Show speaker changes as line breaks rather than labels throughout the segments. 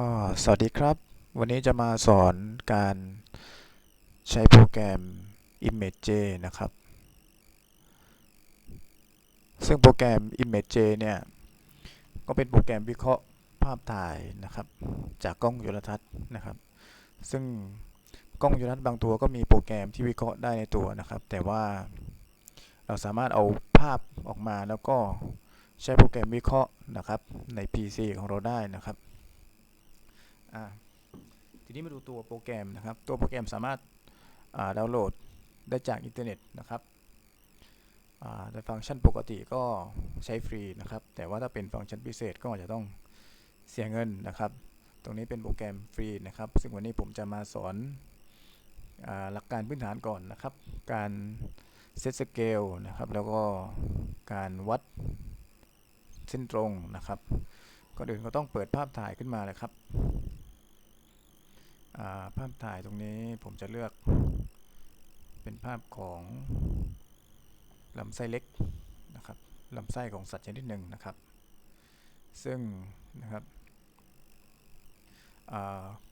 ก็สวัสดีครับ วันนี้จะมาสอนการใช้โปรแกรม ImageJ นะครับ ซึ่งโปรแกรม ImageJ เนี่ย ก็เป็นโปรแกรมวิเคราะห์ภาพถ่ายนะครับ จากกล้องจุลทรรศน์นะครับ ซึ่งกล้องจุลทรรศน์บางตัวก็มีโปรแกรมที่วิเคราะห์ได้ในตัวนะครับ แต่ว่าเราสามารถเอาภาพออกมาแล้วก็ใช้โปรแกรมวิเคราะห์นะครับใน PC ของเราได้นะครับ อ่าทีนี้มาดูตัวโปรแกรมนะครับ ตัวโปรแกรมสามารถดาวน์โหลดได้จากอินเทอร์เน็ตนะครับอ่าในฟังก์ชันปกติก็ใช้ฟรีนะครับ แต่ว่าถ้าเป็นฟังก์ชันพิเศษก็อาจจะต้องเสียเงินนะครับ ตรงนี้เป็นโปรแกรมฟรีนะครับ ซึ่งวันนี้ผมจะมาสอนอหลักการพื้นฐานก่อนนะครับ การเซตสเกลนะครับ แล้วก็การวัดเส้นตรงนะครับ ก่อนอื่นก็ต้องเปิดภาพถ่ายขึ้นมาเลยครับ ภาพถ่ายตรงนี้ผมจะเลือก เป็นภาพของลำไส้เล็กนะครับลำไส้ของสัตว์ชนิดหนึ่งนะครับ ซึ่งนะครับ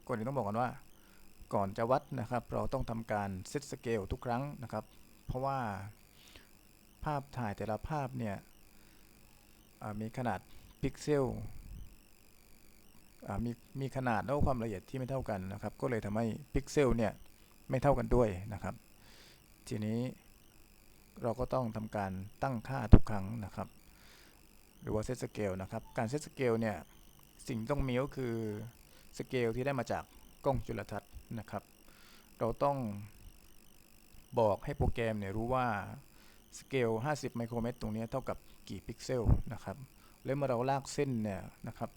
ก่อนอื่นต้องบอกกันว่าก่อนจะวัดนะครับ เราต้องทำการเซตสเกลทุกครั้งนะครับ เพราะว่าภาพถ่ายแต่ละภาพเนี่ยมีขนาดพิกเซล มีมีขนาดแล้วความละเอียดที่ไม่เท่ากันนะครับ ก็เลยทำให้พิกเซลเนี่ยไม่เท่ากันด้วยนะครับ ทีนี้เราก็ต้องทำการตั้งค่าทุกครั้งนะครับ หรือว่าเซตสเกลนะครับ การเซตสเกลเนี่ยสิ่งต้องมีก็คือสเกลที่ได้มาจากกล้องจุลทรรศน์นะครับ เราต้องบอกให้โปรแกรมเนี่ยรู้ว่าสเกล 50 ไมโครเมตร ตรงนี้เท่ากับกี่พิกเซลนะครับ แล้วเมื่อเราลากเส้นเนี่ยนะครับ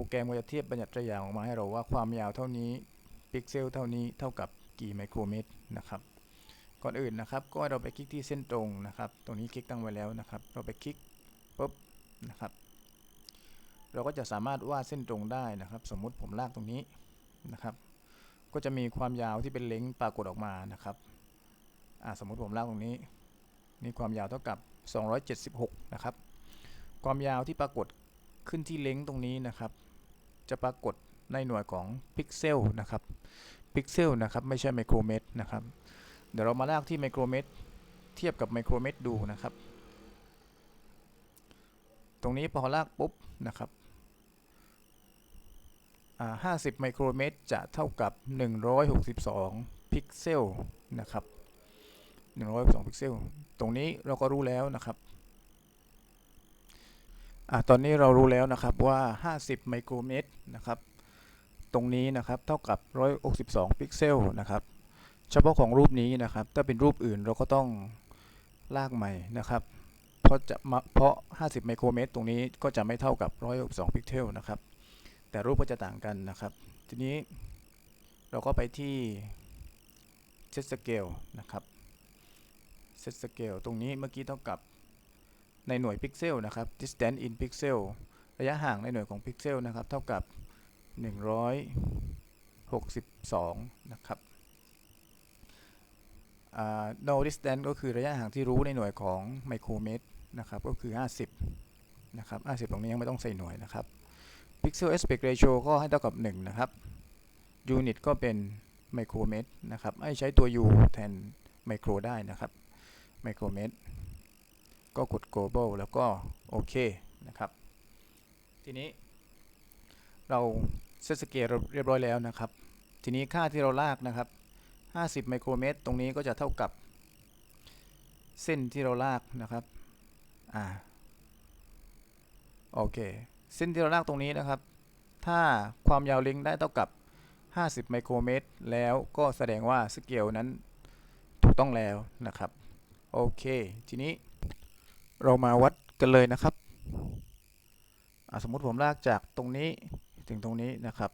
รแกรมก็จะเทียบบัญญัติตัวอย่างออกมาให้เราว่าความยาวเท่านี้พิกเซลเท่านี้เท่ากับกี่ไมโครเมตรนะครับ ก่อนอื่นนะครับ ก็เราไปคลิกที่เส้นตรงนะครับ ตรงนี้คลิกตั้งไว้แล้วนะครับ เราไปคลิกปุ๊บนะครับ เราก็จะสามารถวาดเส้นตรงได้นะครับ สมมุติผมลากตรงนี้นะครับ ก็จะมีความยาวที่เป็นเล้งปรากฏออกมานะครับอ่าสมมุติผมลากตรงนี้มีความยาวเท่ากับ 276 นะครับ ความยาวที่ปรากฏขึ้นที่เล้งตรงนี้นะครับ จะปรากฏในหน่วยของพิกเซลนะครับพิกเซลนะครับไม่ใช่ไมโครเมตรนะครับ เดี๋ยวเรามาลากที่ไมโครเมตรเทียบกับไมโครเมตรดูนะครับ ตรงนี้พอลากปุ๊บนะครับอ่า50ไมโครเมตรจะเท่ากับ 162 พิกเซลนะครับ162 พิกเซล ตรงนี้เราก็รู้แล้วนะครับ อะตอนนี้เรารู้แล้วนะครับว่า 50 ไมโครเมตรนะครับ ตรงนี้นะครับเท่ากับ 162 พิกเซลนะครับ เฉพาะของรูปนี้นะครับ ถ้าเป็นรูปอื่นเราก็ต้องลากใหม่นะครับ เพราะจะมาเพราะ 50 ไมโครเมตร ตรงนี้ก็จะไม่เท่ากับ 162 พิกเซลนะครับ แต่รูปก็จะต่างกันนะครับ ทีนี้เราก็ไปที่ Set Scale นะครับ Set Scale ตรงนี้เมื่อกี้เท่ากับ ในหน่วยพิกเซลนะครับ distance in pixel ระยะห่างในหน่วยของพิกเซลนะครับ เท่ากับ 162 นะครับ no distance ก็คือระยะห่างที่รู้ในหน่วยของไมโครเมตรนะครับ ก็คือ 50 นะครับ 50 ตรงนี้ยังไม่ต้องใส่หน่วยนะครับ pixel aspect ratio ก็ให้เท่ากับ 1 นะครับ unit ก็เป็นไมโครเมตรนะครับ ให้ใช้ตัว u แทนไมโครได้นะครับ ไมโครเมตร ก็กด global แล้วก็โอเคนะครับ ทีนี้ เราเซตสเกลเรียบร้อยแล้วนะครับ ทีนี้ค่าที่เราลากนะครับ 50 ไมโครเมตร ตรงนี้ก็จะเท่ากับ เส้นที่เราลากนะครับ อ่า โอเค เส้นที่เราลากตรงนี้นะครับ ถ้าความยาวลิงก์ได้เท่ากับ 50 ไมโครเมตร แล้วก็แสดงว่าสเกลนั้นถูกต้องแล้วนะครับ โอเค ทีนี้ เรามาวัดกันเลยนะครับ สมมุติผมลากจากตรงนี้ถึงตรงนี้นะครับ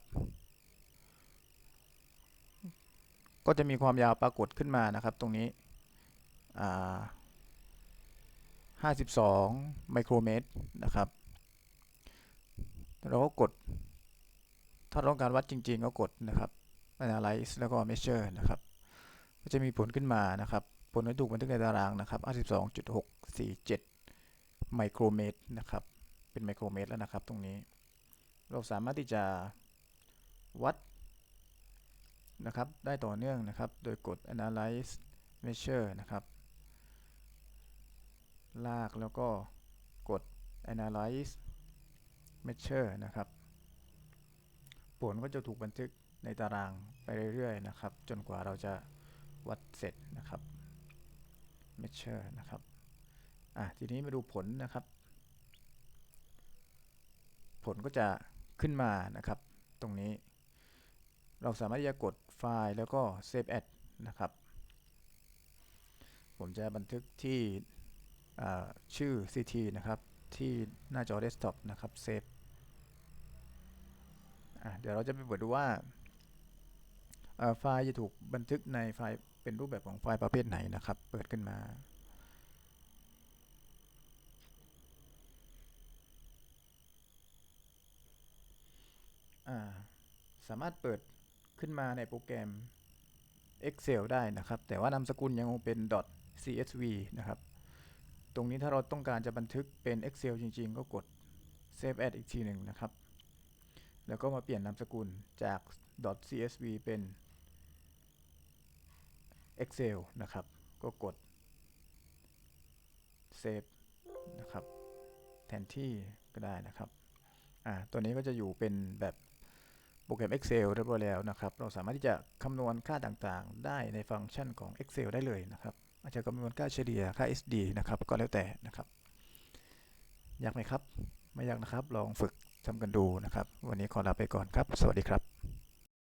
ก็จะมีความยาวปรากฏขึ้นมานะครับตรงนี้อ่า52 ไมโครเมตรนะครับ เราก็กด ถ้าต้องการวัดจริงๆ ก็กดนะครับ analyze แล้วก็ measure นะครับ ก็จะมีผลขึ้นมานะครับ ผลที่ถูกบันทึกในตารางนะครับ 52.647 ไมโครเมตรนะครับ เป็นไมโครเมตรแล้วนะครับตรงนี้ เราสามารถที่จะวัดนะครับ ได้ต่อเนื่องนะครับ โดยกด analyze measure นะครับ ลากแล้วก็กด analyze measure นะครับ ผลก็จะถูกบันทึกในตารางไปเรื่อยๆนะครับ จนกว่าเราจะวัดเสร็จนะครับ measure นะครับ อะทีนี้มาดูผลนะครับ ผลก็จะขึ้นมานะครับ ตรงนี้ เราสามารถที่จะกดไฟล์แล้วก็ save as นะครับ ผมจะบันทึกที่ชื่อ CT นะครับ ที่หน้าจอ desktop นะครับ save อะเดี๋ยวเราจะไปเปิดดูว่าไฟล์จะถูกบันทึกในไฟล์เป็นรูปแบบของไฟล์ประเภทไหนนะครับ เปิดขึ้นมา สามารถเปิดขึ้นมาในโปรแกรม Excel ได้นะครับ แต่ว่านามสกุลยังคงเป็น .csv นะครับ ตรงนี้ถ้าเราต้องการจะบันทึกเป็น Excel จริง ๆ ก็กด Save as อีกทีหนึ่งนะครับ แล้วก็มาเปลี่ยนนามสกุลจาก .csv เป็น Excel นะครับ ก็กด Save นะครับ แทนที่ก็ได้นะครับ อ่า ตัวนี้ก็จะอยู่เป็นแบบ โปรแกรม Excel เรียบร้อยแล้วนะครับ เราสามารถที่จะคำนวณค่าต่างๆ ได้ในฟังก์ชันของ Excel ได้เลยนะครับ อาจจะคำนวณค่าเฉลี่ยค่า SD นะครับ ก็แล้วแต่นะครับ ยากไหมครับ ไม่ยากนะครับ ลองฝึกทำกันดูนะครับ วันนี้ขอลาไปก่อนครับ สวัสดีครับ